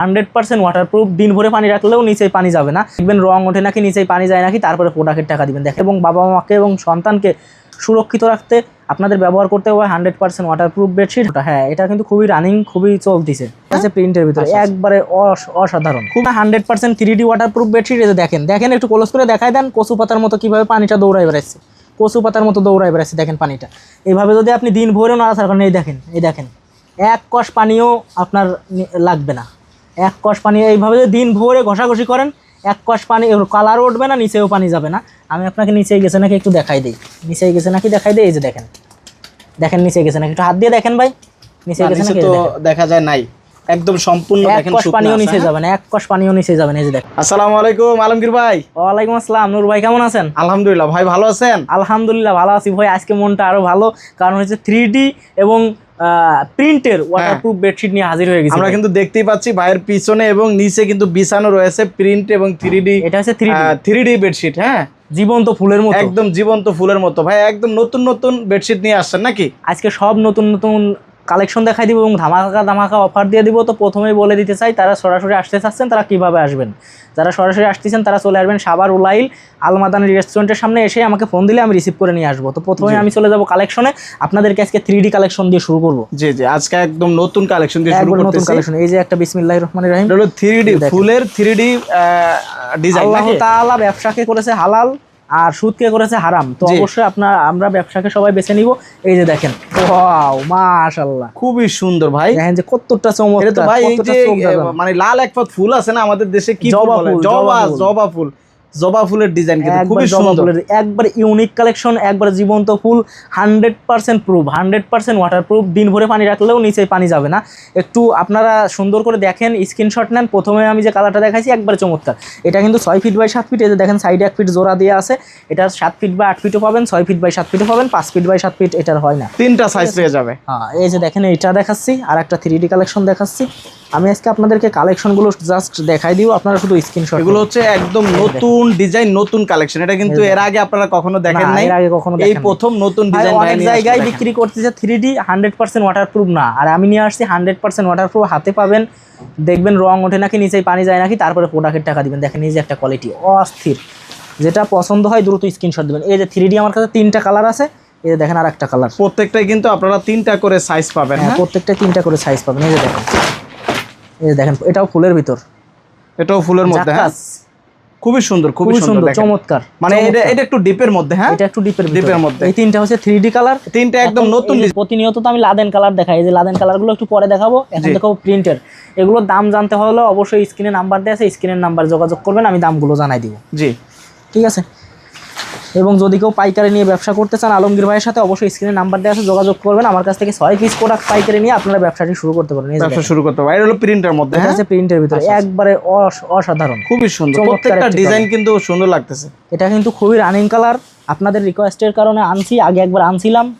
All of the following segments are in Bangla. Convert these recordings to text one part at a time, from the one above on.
হান্ড্রেড পার্সেন্ট ওয়াটারপ্রুফ দিন ভরে পানি রাখলেও নিচে পানি যাবে না। দেখবেন রং ওঠে নাকি নিচেই পানি যায় নাকি তারপরে প্রোডাক্টের টাকা দিবেন। দেখেন এবং বাবা মাকে এবং সন্তানকে সুরক্ষিত রাখতে আপনাদের ব্যবহার করতে হবে হান্ড্রেড পার্সেন্ট ওয়াটারপ্রুফ বেডশিট হ্যাঁ এটা কিন্তু খুবই রানিং খুবই চলতিছে। আছে প্রিন্টের ভিতরে। একবারে অস- অসাধারণ। খুব hundred percent three D waterproof bedsheet এটা দেখেন দেখেন একটু ক্লোজ করে দেখাই দেন কচু পাতার মতো কীভাবে পানিটা দৌড়াই বেড়াচ্ছে। কচু পাতার মতো দৌড়াই বেড়াচ্ছে দেখেন পানিটা। এইভাবে যদি আপনি দিন ভরেও নাড়াচাড়া করেন এই দেখেন এই দেখেন। এক কষ পানিও আপনার লাগবে না। এক কষ পানি এইভাবে যদি দিন ভরে ঘষাঘষি করেন এক কষ পানি কালারও উঠবে না নিচেও পানি যাবে না। আমি আপনাকে নিচে গেছে নাকি একটু দেখাই দিই। নিচে গেছে নাকি দেখাই দিই এই যে দেখেন। দেখেন নিচে গেছে নাকি একটু হাত দিয়ে দেখেন ভাই। নিচে গেছে নাকি তো দেখা যায় নাই। একদম সম্পূর্ণ দেখেন পানিও নিচে হ্যাঁ? যাবে না এক কষ পানিও নিচে যাবে না এই যে দেখেন। আসসালামু আলাইকুম আলমগীর ভাই। ওয়ালাইকুম আসসালাম নূর ভাই কেমন আছেন? আলহামদুলিল্লাহ ভাই ভালো আছেন? আলহামদুলিল্লাহ ভালো আছি ভাই। আজকে মনটা আরও ভালো কারণ হচ্ছে থ্রি ডি এবং প্রিন্টের ওয়াটারপ্রুফ বেডশিট নিয়ে হাজির হয়ে গেছে আমরা কিন্তু দেখতেই পাচ্ছি ভাইয়ের পিছনে এবং নিচে কিন্তু বিছানো রয়েছে প্রিন্ট এবং থ্রি ডি এটা হচ্ছে থ্রি থ্রি ডি বেডশিট হ্যাঁ। জীবন্ত ফুলের মতো। একদম জীবন্ত ফুলের মতো। ভাই একদম নতুন নতুন বেডশিট নিয়ে আসছেন নাকি? আজকে সব নতুন নতুন কালেকশন দেখাই দিব এবং ধামাকা ধামাকা অফার দিয়ে দিব। তো প্রথমেই বলে দিতে চাই তারা সরাসরি আসতে চাচ্ছেন তারা কীভাবে আসবেন? যারা সরাসরি আসতেছেন তারা চলে আসবেন সাবার উলাইল আলমাদানি রেস্টুরেন্টের সামনে এসে আমাকে ফোন দিলে আমি রিসিভ করে নিয়ে আসব। তো প্রথমে আমি চলে যাব কালেকশনে। আপনাদেরকে আজকে থ্রি ডি কালেকশন দিয়ে শুরু করব। জি জি আজকে একদম নতুন কালেকশন দিয়ে শুরু নতুন কালেকশন। এই যে একটা বিসমিল্লাহ রহমান রহিম। হলো থ্রি ডি ফুলের থ্রি ডি ডিজাইন আল্লাহ তাআলা ব্যবসাকে করেছে হালাল। আর সুদ কে করেছে হারাম। তো অবশ্যই আপনার আমরা ব্যবসাকে সবাই বেছে নিব। এই যে দেখেন। ওয়াও মাশাআল্লাহ। খুবই সুন্দর ভাই। দেখেন যে কতটা এটা চমৎকার তো ভাই এই যে মানে লাল এক ফুল আছে না আমাদের দেশে? কি জবা ফুল, জবা জবা ফুল। জবা ফুলের ডিজাইন কিন্তু খুবই জবা সুন্দর। ফুলের একবার ইউনিক কালেকশন একবার জীবন্ত ফুল hundred percent proof hundred percent water proof দিন ভরে পানি রাখলেও নিচে পানি যাবে না। একটু আপনারা সুন্দর করে দেখেন স্ক্রিনশট নেন। প্রথমে আমি যে কালারটা দেখাইছি একবার চমৎকার। এটা কিন্তু ছয় ফিট বাই সাত ফিট এই যে দেখেন সাইডে এক ফিট জোড়া দিয়ে আছে। এটা সাত ফিট বাই আট ফিটও পাবেন ছয় ফিট বাই সাত ফিটও পাবেন পাঁচ ফিট বাই সাত ফিট এটার হয় না। তিনটা সাইজ পেয়ে যাবে। হ্যাঁ এই যে দেখেন এটা দেখাচ্ছি আর একটা থ্রি ডি কালেকশন দেখাচ্ছি। আমি আজকে আপনাদেরকে কালেকশনগুলো জাস্ট দেখাই দিব আপনারা শুধু স্ক্রিনশট এগুলো হচ্ছে একদম নতুন ডিজাইন নতুন কালেকশন এটা কিন্তু এর আগে আপনারা কখনো দেখেন নাই। এর আগে কখনো এই। প্রথম নতুন ডিজাইন অনেক জায়গায় বিক্রি করতেছে three D hundred percent waterproof না। আর আমি নিয়ে আসছি হান্ড্রেড পার্সেন্ট ওয়াটারপ্রুফ হাতে পাবেন দেখবেন রং ওঠে নাকি নিচেই পানি যায় নাকি তারপরে প্রোডাক্টের টাকা দিবেন। দেখেন এই যে একটা কোয়ালিটি অস্থির। যেটা পছন্দ হয় দ্রুত স্ক্রিনশট দিবেন। এই যে থ্রি ডি আমার কাছে তিনটা কালার আছে। এই যে দেখেন আর একটা কালার প্রত্যেকটাই কিন্তু আপনারা তিনটা করে সাইজ পাবেন হ্যাঁ হ্যাঁ? প্রত্যেকটা তিনটা করে সাইজ পাবেন। এই যে দেখেন। এই যে দেখেন এটাও ফুলের ভিতর। এটাও ফুলের মধ্যে হ্যাঁ। খুবই সুন্দর খুবই সুন্দর চমৎকার মানে এটা এটা একটু ডিপের মধ্যে হ্যাঁ? এটা একটু ডিপের ডিপের মধ্যে। এই তিনটা হচ্ছে থ্রি ডি কালার তিনটা একদম নতুন প্রতিনিয়ত তো আমি লাদেন কালার দেখাই এই যে লাদেন কালারগুলো একটু পরে দেখাবো এখন দেখো দেখাবো প্রিন্টের এগুলোর দাম জানতে হলে অবশ্যই স্ক্রিনে নাম্বার দেয়া আছে স্ক্রিনের নাম্বার যোগাযোগ করবেন আমি দামগুলো জানাই দিব। জি। ঠিক আছে? এবং যদি কেউ পাইকারি নিয়ে ব্যবসা করতে চান আলমগীর ভাইয়ের সাথে অবশ্যই স্ক্রিনে নাম্বার দেওয়া আছে যোগাযোগ করবেন। আমার কাছ থেকে ছয় পিস প্রোডাক্ট পাইকারি নিয়ে আপনারা ব্যবসাটি শুরু করতে পারেন। ব্যবসা শুরু করতে এটা হলো প্রিন্টের মধ্যে হ্যাঁ? হচ্ছে প্রিন্টের ভিতরে। একবারে অস- অসাধারণ। খুবই সুন্দর। প্রত্যেকটা ডিজাইন কিন্তু সুন্দর লাগতেছে। এটা কিন্তু খুবই রানিং কালার আপনাদের রিকোয়েস্টের কারণে আনছি আগে একবার আনছিলাম।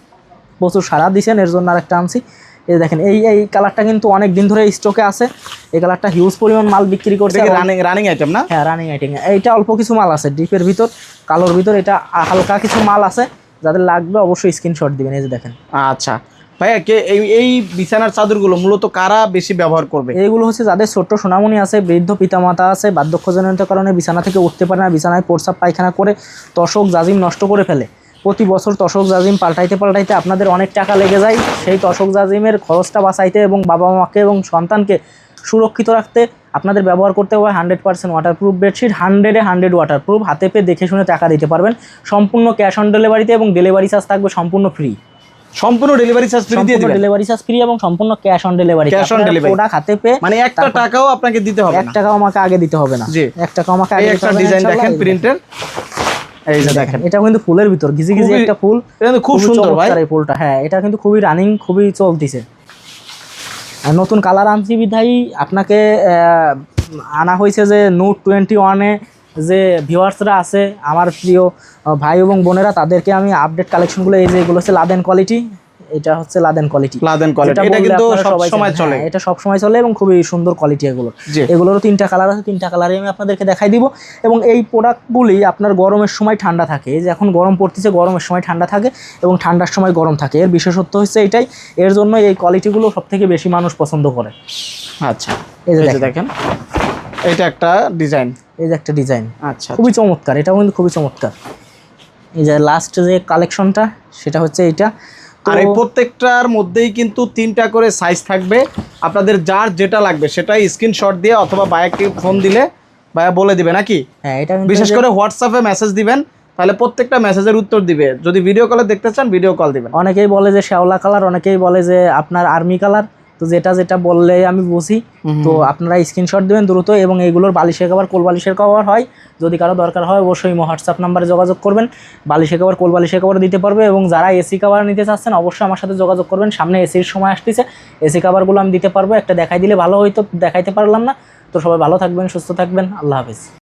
প্রচুর সারা দিছেন এর জন্য আরেকটা আনছি। এই দেখেন এই এই কালারটা কিন্তু অনেক দিন ধরে স্টকে আছে। এই কালারটা হিউজ পরিমাণ মাল বিক্রি করছে রানিং রানিং আইটেম না? হ্যাঁ রানিং আইটেম এইটা অল্প কিছু মাল আছে ডিপের ভিতর কালোর ভিতর এটা হালকা কিছু মাল আছে। যাদের লাগবে অবশ্যই স্ক্রিনশট দিবেন এই যে দেখেন। আচ্ছা। ভাইয়া কে এই এই বিছানার চাদরগুলো মূলত কারা বেশি ব্যবহার করবে? এইগুলো হচ্ছে যাদের ছোট্ট সোনামণি আছে বৃদ্ধ পিতামাতা আছে বার্ধক্যজনিত কারণে বিছানা থেকে উঠতে পারে না বিছানায় প্রস্রাব পায়খানা করে তশক জাজিম নষ্ট করে ফেলে। প্রতি বছর তশক জাজিম পাল্টাইতে পাল্টাইতে আপনাদের অনেক টাকা লেগে যায়। সেই তশক জাজিমের খরচটা বাঁচাইতে এবং বাবা মাকে এবং সন্তানকে সুরক্ষিত রাখতে আপনাদের ব্যবহার করতে হবে হান্ড্রেড পার্সেন্ট ওয়াটারপ্রুফ বেডশিট হান্ড্রেডে হান্ড্রেড ওয়াটারপ্রুফ হাতে পেয়ে দেখে শুনে টাকা দিতে পারবেন। সম্পূর্ণ ক্যাশ অন ডেলিভারিতে এবং ডেলিভারি চার্জ থাকবে সম্পূর্ণ ফ্রি সম্পূর্ণ ডেলিভারি চার্জ ফ্রি দিয়ে দিবেন? ডেলিভারি চার্জ ফ্রি এবং সম্পূর্ণ cash on delivery Cash on delivery। Product হাতে পেয়ে মানে একটা টাকাও আপনাকে দিতে হবে এক না। টাকাও আমাকে আগে দিতে হবে না। জি। এক টাকা আমাকে আগে দিতে একটা হবে না, ডিজাইন দেখেন প্রিন্টের এই যে দেখেন দেখেন এটা কিন্তু ফুলের ভিতর ঘিজি ঘিজি একটা ফুল। এটা খুব সুন্দর ভাই। এই ফুলটা। হ্যাঁ এটা কিন্তু খুবই রানিং খুবই চলতিছে। আর নতুন কালার আনছি বিধাই আপনাকে আনা হয়েছে যে নোট টোয়েন্টি ওয়ানে যে ভিউয়ার্সরা আছে আমার প্রিয় ভাই এবং বোনেরা তাদেরকে আমি আপডেট কালেকশনগুলো এই যে এগুলো হচ্ছে লাদেন কোয়ালিটি এটা হচ্ছে লাদেন কোয়ালিটি লাদেন কোয়ালিটি এটা কিন্তু সব সময় চলে। হ্যাঁ, এটা সব সময় চলে এবং খুবই সুন্দর কোয়ালিটি এগুলো এগুলোরও তিনটা কালার আছে তিনটা কালারে আমি আপনাদেরকে দেখাই দিব। এবং এই প্রোডাক্টগুলি আপনার গরমের সময় ঠান্ডা থাকে। এই যে এখন গরম পড়তেছে গরমের সময় ঠান্ডা থাকে এবং ঠান্ডার সময় গরম থাকে। এর বিশেষত্ব হচ্ছে এটাই। এর জন্য এই কোয়ালিটিগুলো সব থেকে বেশি মানুষ পছন্দ করে। আচ্ছা। এই যে দেখেন। এটা একটা ডিজাইন এই যে একটা ডিজাইন আচ্ছা খুবই চমৎকার। এটাও কিন্তু খুবই চমৎকার। এই যে লাস্ট যে কালেকশনটা সেটা হচ্ছে এইটা। আর এই প্রত্যেকটার মধ্যেই কিন্তু তিনটা করে সাইজ থাকবে। আপনাদের যার যেটা লাগবে সেটাই স্ক্রিনশট দিয়ে অথবা বায়াকে ফোন দিলে বায়া বলে দিবে নাকি? হ্যাঁ এটা বিশেষ করে হোয়াটসঅ্যাপে মেসেজ দিবেন তাহলে প্রত্যেকটা মেসেজের উত্তর দিবে। যদি ভিডিও কলে দেখতে চান ভিডিও কল দিবেন। অনেকেই বলে যে শ্যাওলা কালার অনেকেই বলে যে আপনার আর্মি কালার তো যেটা যেটা বললে আমি বুঝি। তো আপনারা স্ক্রিনশট দেবেন দ্রুত এবং এইগুলোর বালিশের কভার কোল বালিশের কভার হয়। যদি কারও দরকার হয় অবশ্যই হোয়াটসঅ্যাপ নাম্বারে যোগাযোগ করবেন। বালিশের কভার কোল বালিশের কভার দিতে পারবে এবং যারা এসি কভার নিতে চাচ্ছেন অবশ্যই আমার সাথে যোগাযোগ করবেন। সামনে এসির সময় আসতেছে। এসি কভারগুলো আমি দিতে পারব। একটা দেখাই দিলে ভালো হয়তো দেখাইতে পারলাম না। তো সবাই ভালো থাকবেন সুস্থ থাকবেন। আল্লাহ হাফিজ।